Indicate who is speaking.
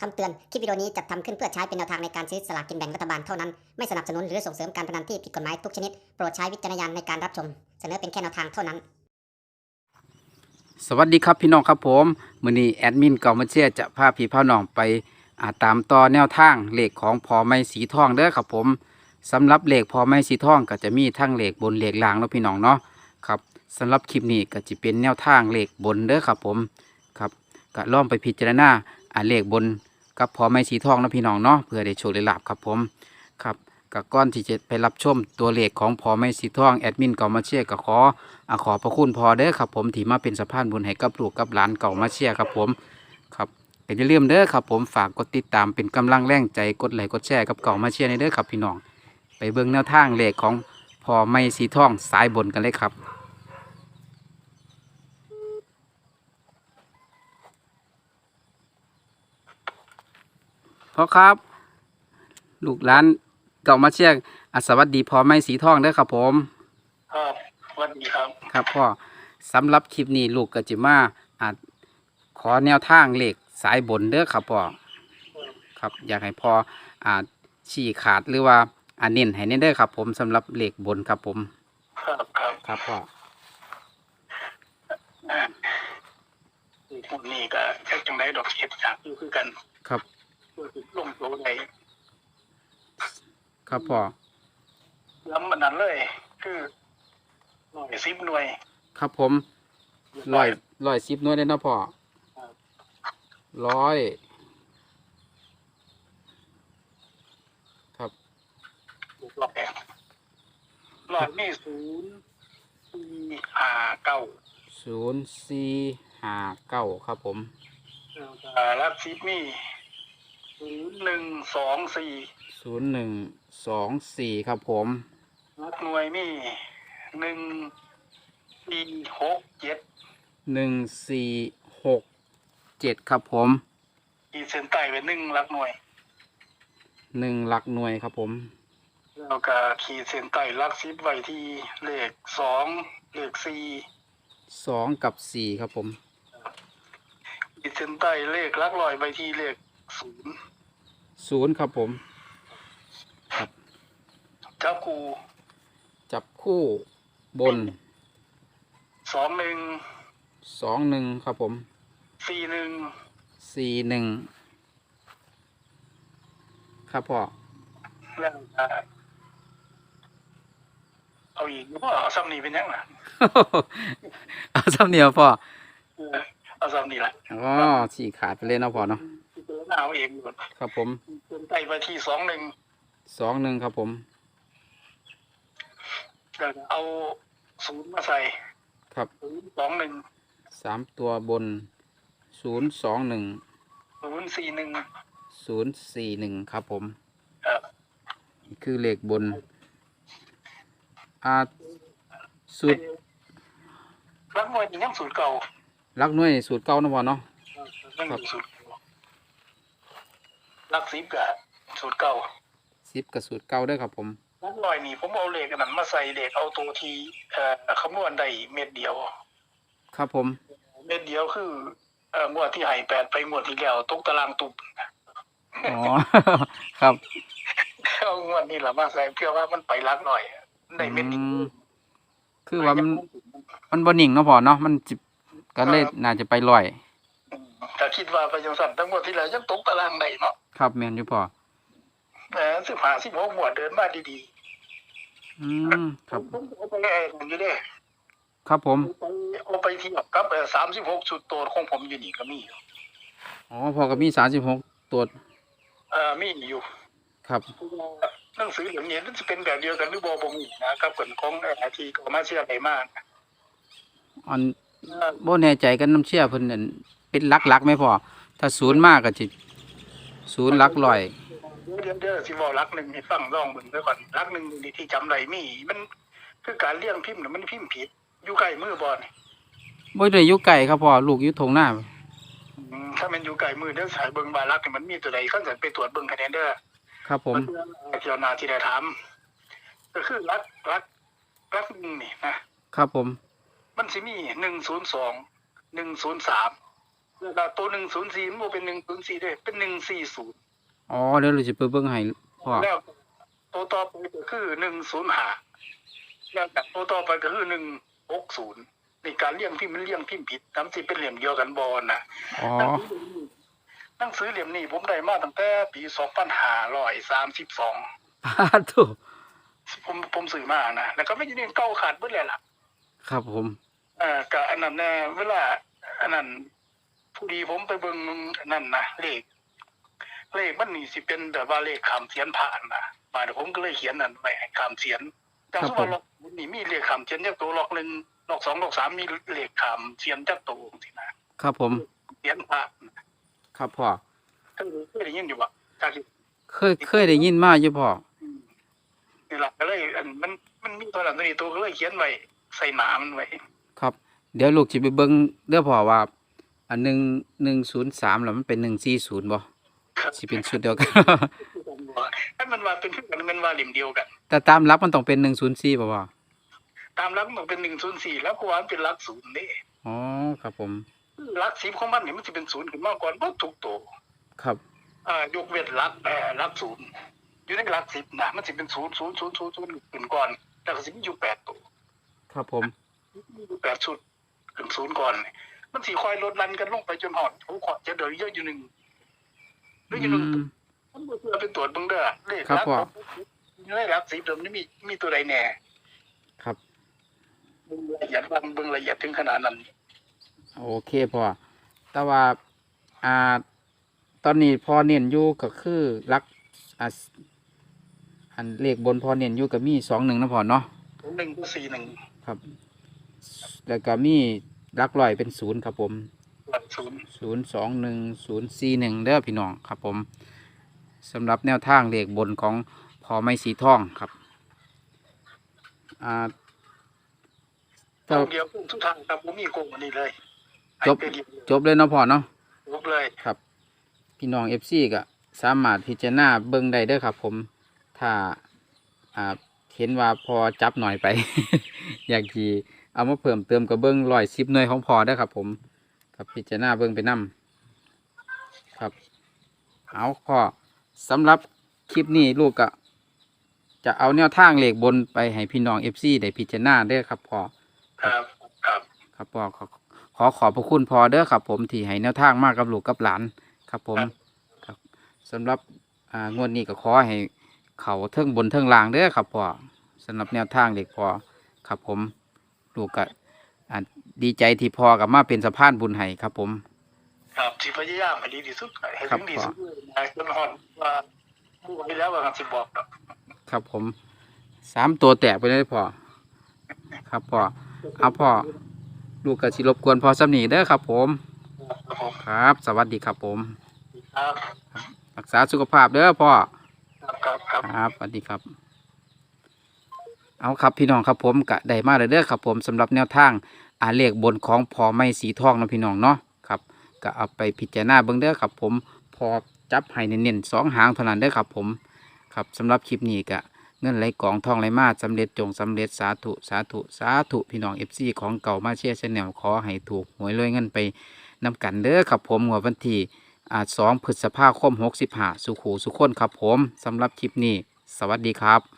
Speaker 1: คำเตือน คลิปวิดีโอนี้จัดทำขึ้นเพื่อใช้เป็นแนวทางในการซื้อสลากกินแบ่งรัฐบาลเท่านั้น ไม่สนับสนุนหรือส่งเสริมการพนันที่ผิดกฎหมายทุกชนิด โปรดใช้วิจารณญาณในการรับชม เสนอเป็นแค่แนวทางเท่านั้น
Speaker 2: สวัสดีครับพี่น้องครับผมมือนี้แอดมินเก่ามาเชียจะพาพี่พ่อน้องไปอาตามต่อแนวทางเหลขของพอไม้สีทองเด้อครับผมสำหรับเหลขพอไม้สีทองก็จะมีทั้งเหลขบนเหลขล่างเนาะพี่น้องเนาะครับสำหรับคลิปนี้ก็จะเป็นแนวทางเหลขบนเด้อครับผมครับก็ลองไปพิจารณาอ่าเลขบน กับพอไม้สีทองนะพี่น้องเนาะเพื่อได้โชคได้ลาบครับผมครับก็ก่อนที่จะไปรับชมตัวเลขของพอไม้สีทองแอดมินเก่ามาเชียร์ก็ขออขอพระคุณพอเด้อครับผมที่มาเป็นสะพานบุญให้กับลูกกับหลานเก่ามาเชียครับผมครับก็อย่าลืมเด้อครับผมฝากกดติดตามเป็นกำลังแรงใจกดไลค์กดแชร์กับเก่ามาเชียในเด้อครับพี่น้อง ไปเบิ่งแนวทางเลขของพอไม่สีทองสายบนกันเลยครับ พ่อครับ ลูกหลานเก่ามาเชียร์อะสวัสดีพอไม่สีทองเด้อครับผม
Speaker 3: ครับสวัสดีครับ
Speaker 2: ครับพ่อสำหรับคลิปนี้ลูกก็จะมาอาจขอแนวทางเลขสายบนเด้อครับพ่อครับอยากให้พ่ออาชี้ขาดหรือว่าอาเน้นให้แน่เด้อครับ ผมสำหรับเลขบนครับผม
Speaker 3: ครับครับ
Speaker 2: ครับพ่อ
Speaker 3: อ่าที่พวกนี้ก็แค่จังไดดอกเห็ดอยากอยู่คือกัน
Speaker 2: ครับ
Speaker 3: เพื่อสิลงโตใด
Speaker 2: ครับพ่อ
Speaker 3: ล้ำมันนั้นเลย คือร้อยสิบหน่วย
Speaker 2: ครับผมร้อยร้อยสิบหน่วยได้เนาะพ่อร้อยครับ
Speaker 3: ถูกหลอกแอบร้อยนี่ศูนย์สี่ห้าเก้า
Speaker 2: ศูนย์สี่ห้าเก้าครับผม
Speaker 3: อ่ารับสิบนี่ ศูนย์หนึ่งสองสี่
Speaker 2: ศูนย์หนึ่งสองสี่ครับผม
Speaker 3: รับหน่วยนี่หนึ่งสี่หกเจ็ด
Speaker 2: หนึ่งสี่หกเจ็ดครับผม
Speaker 3: ขีดเส้นใต้ไว้หนึ่งรับหน่วย
Speaker 2: หนึ่งหลักหน่วยครับผม
Speaker 3: แล้วก็ขีดเส้นใต้ลักซิบไว้ที่เลขสองเลขสี่
Speaker 2: สองกับสี่ครับผม
Speaker 3: ขีดเส้นใต้เลขลักลอยไว้ที่เลขศูนย์
Speaker 2: ศูนย์ครับผม
Speaker 3: เจ้าครู
Speaker 2: จับคู่บน
Speaker 3: สองหนึ่ง
Speaker 2: สองหนึ่งครับผม
Speaker 3: สี่หนึ่ง
Speaker 2: สี่หนึ่งครับพ่อ
Speaker 3: แล้วก็เอาอีกว่าเอาซ้ำนี่เป็นยังไง
Speaker 2: เอาสำเนียงพ่อ
Speaker 3: เออเอาซ้ำนี่แหละ
Speaker 2: อ๋อสี่ขาดไปเลยเนาะพ่อเนาะ
Speaker 3: เอาเองหมด
Speaker 2: ครับผม
Speaker 3: เส้นใต้ไว้ที่สองหนึ่ง
Speaker 2: สองหนึ่งครับผม
Speaker 3: แล้วก็เอาศูนย์มาใส่
Speaker 2: ครับ
Speaker 3: ศูนย์สองหนึ่ง
Speaker 2: สามตัวบนศูนย์สองหนึ่ง
Speaker 3: ศูนย์สี่หนึ่ง
Speaker 2: ศูนย์สี่หนึ่งครับผม
Speaker 3: เออ
Speaker 2: นี่คือเลขบนอ่าสูตร
Speaker 3: รักมวยนี่ยังสูตรเก่า
Speaker 2: ลักหน่วยสูตรเก้านะพ่อเนาะ
Speaker 3: ยังอยู่สูตร เก่ารักซิบกับสูตรเก่า
Speaker 2: สิบกับสูตรเก้าเด้วยครับผม
Speaker 3: นักลอยนี่ผมเอาเลขอันนั้นมาใส่เด็กเอาตัวทีเอ่อคำนวณได้เม็ดเดียว
Speaker 2: ครับผม
Speaker 3: เม็ดเดียวคือเอ่องวดที่ให้แปดไปงวดที่แล้วตกตารางตุบ
Speaker 2: อ๋อ ครับ
Speaker 3: เอางวดนี้ละมาใส่เพื่อว่ามันไปรักหน่อยได้เม็ด
Speaker 2: อื
Speaker 3: เดียว
Speaker 2: มคือว่ามันมันบ่นิ่งเนาะพ่อเนาะมันจิก็เลยน่าจะไปลอย
Speaker 3: ถ้าคิดว่าไปจังสั่นทั้งงวดที่แล้วยังตกตารางได้เนาะ
Speaker 2: ครับแม่นอยู่พ่อ
Speaker 3: เออสิบห้าสิบหกงวดเดินมาดี
Speaker 2: อืม
Speaker 3: ๆ
Speaker 2: ครับ
Speaker 3: ผมเอาไปไอ้ผมอยู่เด้
Speaker 2: ครับผม
Speaker 3: เอาไปเทียบกับสามสิบหกสุดโตของผมอยู่นี่ก็มีอยู่
Speaker 2: อ๋อพ่อก็มีสามสิบหกตัว
Speaker 3: เอ่อมีอยู่
Speaker 2: ครับ
Speaker 3: หนังสือเหล่มนี้มันจะเป็นแบบเดียวกันหรือบ่บ่มีนะครับผลของไอ้ที่ก็มาเชื่อไปมาก
Speaker 2: อันบ่แน่ใจกันน้ำเชื่อเพิ่นนั่น เป็นหลักๆไหมพ่อถ้าศูนย์มากก็สิศูนย์หลักร้อย
Speaker 3: เดี๋ยวเดี๋ยวสิบอกรักหนึ่งให้ฟังลองเบิ่งไปก่อนรักหนึ่งนี่ที่จำได้มีมันคือการเลี้ยงพิมพ์น่ะมันพิมพ์ผิดอยู่ใกล้มือบอล
Speaker 2: บ่ได้อยู่ไกลครับพ่อลูกอยู่ทงหน้า
Speaker 3: ถ้ามันอยู่ใกล้มือเดี๋ยวสายเบิ่งบารักนี่มันมีตัวใดขั้นสันไปตรวจเบิ่งคะแนนเด้อ
Speaker 2: ครับผม
Speaker 3: เที่ยวนาที่ได้ถามก็คือรักรักรักหนึ่งนี่นะครับ
Speaker 2: ผม
Speaker 3: มันสิมีหนึ่งศูนย์สองหนึ่งศูนย์สาม แล้วก็ตัวหนึ่งศูนย์สี่มันบ่เป็นหนึ่งศูนย์สี่ด้วยเป็นหนึ่งสี่ศูนย์
Speaker 2: อ๋อเดี๋ยวเราจะไปเบิ่งให้พ่อ
Speaker 3: แล้วตัวต่อไปก็คือหนึ่งศูนย์ห้าแล้วก็ตัวต่อไปก็คือหนึ่งหกศูนย์ในการเลี่ยงพิมพ์มันเลี่ยงพิมพ์ผิดน้ำสิเป็นเหลี่ยมเดียวกันบอลนะ
Speaker 2: อ๋อ
Speaker 3: หนังสือเหลี่ยมนี้ผมได้มาตั้งแต่ปีสองพันห้าร้อยสามสิบสอง
Speaker 2: ปาดถูก
Speaker 3: ผมผมซื้อมานะแล้วก็ไม่ใช่เรื่องเก่าขาดเบิดเลยล่ะ
Speaker 2: ครับผม
Speaker 3: เอ่อกับอันนั้นนะเวลาอันนั้นผู้ ดีผมไปเบิ่งอันนั่นนะเลข เลขมันนี่สิเป็นแบบว่าเลขคำเสียนผ่านนะมาเดี๋ยวผมก็เลยเขียนนั่นไว้ให้คำเสียนจังสมมติว่าล็อกนี่มีเลขคำเสียนจักตัวล็อกหนึ่งล็อกสองล็อกสามมีเลขคำเสียนจักตัวสินะครับ
Speaker 2: ผม
Speaker 3: เสียนผ่าน
Speaker 2: ครับพ่อ
Speaker 3: ก็คือเคยได้ยินอยู่ว่าจากที่
Speaker 2: เคยเคยได้ยินมาอยู่พ่อ
Speaker 3: นี่แหละก็เลยอันมันมันมีตัวนั้นตัวนี้ตัวก็เลยเขียนไว้ใส่หนามันไว้
Speaker 2: ครับ เดี๋ยวลูกสิไปเบิ่งเด้อพ่อว่า อันหนึ่งหนึ่งศูนย์สามแล้วมันเป็นหนึ่งสี่ศูนย์บ่
Speaker 3: ครับ
Speaker 2: สิเป็นชุดเดียวกัน
Speaker 3: ถ้ามันว่าเป็นเพื่อนกันมันว่าเหลี่ยมเดียวกัน
Speaker 2: แต่ตามรับมันต้องเป็นหนึ่งศูนย์สี่ป่ะพ่อ
Speaker 3: ตามหลักมันเป็นหนึ่งศูนย์สี่แล้วก็ว่ามันเป็นหลักศูนย์นี่
Speaker 2: อ๋อครับผม
Speaker 3: หลักสิบของมันนี่มันจะเป็นศูนย์ขึ้นมาก่อนเพราะถูกตัว
Speaker 2: ครับ
Speaker 3: อ่ายกเว้นหลักเอ่อหลักศูนย์อยู่ในหลักสิบนะมันจะเป็นศูนย์ศูนย์ศูนย์ศูนย์ศูนย์ขึ้นก่อนแล้วก็สิมีอยู่แปดตัว
Speaker 2: ครับผม
Speaker 3: มีอยู่แปดชุดขึ้นศูนย์ก่อน มันสีคอยลดลันกันลงไปจนหอดหูขอดจะเดือเยอะอยู่หนึ่งเหลืออยู่หนึ่ง
Speaker 2: อืม
Speaker 3: มันบ่เพื่อเป็นตรวจเบิ่งเด้อเลข
Speaker 2: ครับ
Speaker 3: หลัก
Speaker 2: พ่อ
Speaker 3: อยู่ในหลักสิบเดิมนี่มีมีตัวใดแน่
Speaker 2: ครับ
Speaker 3: เบิ่งละเอียดบางเบิ่งละเอียดถึงขนาดนั้น
Speaker 2: โอเคพ่อแต่ว่าอ่า ตอนนี้พอเน้นอยู่ก็คือรักอ่าอันเลขบนพอเน้นอยู่ก็มีสองหนึ่งนะพ่อเนาะ
Speaker 3: หนึ่งสี่หนึ่ง
Speaker 2: ครับ แล้วก็มี รักร้อยเป็นศูนย์ครับผม
Speaker 3: หลักศูนย์
Speaker 2: ศูนย์สองหนึ่งศูนย์สี่หนึ่งเด้อพี่น้องครับผมสำหรับแนวทางเลขบนของพอไม่สีทองครับอ่า
Speaker 3: ตรงเดียวทุกทางครับผมมีโกงอันนี้เลย
Speaker 2: จบ
Speaker 3: ไอ้เดียว
Speaker 2: จบเลยเนาะพ่อเนาะ
Speaker 3: จบเลย
Speaker 2: ครับ พี่น้องเอฟซีก็สามารถพิจารณาเบิ่งได้เด้อครับ ผมถ้าอ่าเห็นว่าพอจับหน่อยไป อยากที เอามาเพิ่มเติมกับเบิ้งร้อยสิบหน่วยของพอได้อครับ ผมครับพิจารณาเบิ้งไปนํครับเอาพ่อสำหรับคลิปนี้ลูกก็จะเอาแนวทางเลขบนไปให้พี่น้องเอฟซีได้พิจารณาเด้อครับพ่อ
Speaker 3: ครับครับ
Speaker 2: ครับพ่อขอขอขอบพระคุณพ่อเด้อครับ ผมที่ให้แนวทางมากกับลูกกับหลานครับ ผมครับสำหรับอ่างวดนี้ก็ขอให้เขาเทิงบนเทิงล่างเด้อครับพ่อสำหรับแนวทางเด็กพ่อครับผม ลูกก็อ่าดีใจที่พ่อกับมาเป็นสะพานบุญให้ครับผม
Speaker 3: ครับที่พยายามให้ดีที่สุดให้
Speaker 2: ครั
Speaker 3: ถึ
Speaker 2: บ
Speaker 3: งดีสุดนะจนหอดว่าผู้ไว้แล้วว่าสิบอกดอก
Speaker 2: ครับผมสามตัวแตกไปเลยพ่อครับพ่อเอาพ่อลูกก็สิรบกวนพ่อสำนีเด้อครับ ผม
Speaker 3: ครับผม
Speaker 2: ครับ สวัสดีครับผม
Speaker 3: ครับ
Speaker 2: รักษาสุขภาพเด้อพ่อ
Speaker 3: ครับครับครับ
Speaker 2: ครับสวัสดีครับ เอาครับพี่น้องครับผมกะได้มาเลยเด้อครับผมสำหรับแนวทางอาเลขบนของพอไม่สีทองนะพี่น้องเนาะครับก็เอาไปพิจารณาเบิ่งเด้อครับผมพอจับให้เน้นๆสองหางเท่านั้นเด้อครับผมครับสำหรับคลิปนี้กะเงินไหลกองทองไหลมาสำเร็จจงสำเร็จสาธุสาธุสาธุพี่น้องเอฟซีของเก่ามาเชียร์ชแนลขอให้ถูกหวยรวยเงินไปนำกันเด้อครับผมหัววันที่อาสองพฤษภาคมหกสิบห้าสุขูสุขคนครับผมสำหรับคลิปนี้ สวัสดีครับ